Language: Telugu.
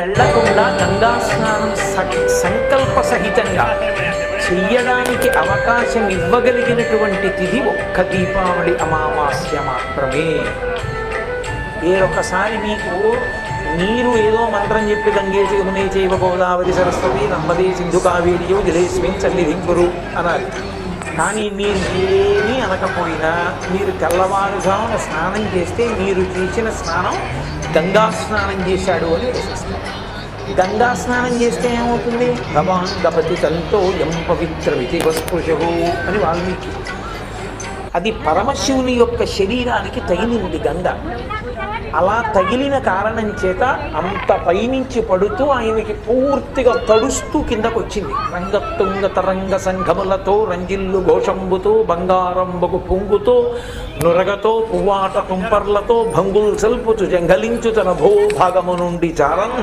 వెళ్ళకుండా గంగా స్నానం సంకల్ప సహితంగా చెయ్యడానికి అవకాశం ఇవ్వగలిగినటువంటి తిథి ఒక్క దీపావళి అమావాస్య మాత్రమే. వేరొకసారి మీకు మీరు ఏదో మంత్రం చెప్పి గంగే యమునే చేయవ గోదావరి సరస్వతి నమ్మదే సింధు కావేరియో జలేస్మిన్ చల్లిదిం గురు అనాలి కానీ మీరు ఏమీ అనకపోయినా మీరు తెల్లవారుజామున స్నానం చేస్తే మీరు చేసిన స్నానం గంగా స్నానం చేశాడు అని విశ్వసిస్తారు గంగా స్నానం చేస్తే ఏమవుతుంది? భవాన్ గపతి తంతో ఎం పవిత్రమితి వస్పృశు అని వాల్మీకి అది పరమశివుని యొక్క శరీరానికి తగిలింది గంగ అలా తగిలిన కారణం చేత అంత పైనుంచి పడుతూ ఆయనకి పూర్తిగా తడుస్తూ కిందకు వచ్చింది రంగతుంగ తరంగ సంఘములతో రంజిల్లు ఘోషంబుతో బంగారంబకు పొంగుతో నురగతో పువ్వాట కుంపర్లతో భంగుల్ సల్పుచు జంగలించు తన భూభాగము నుండి చారన్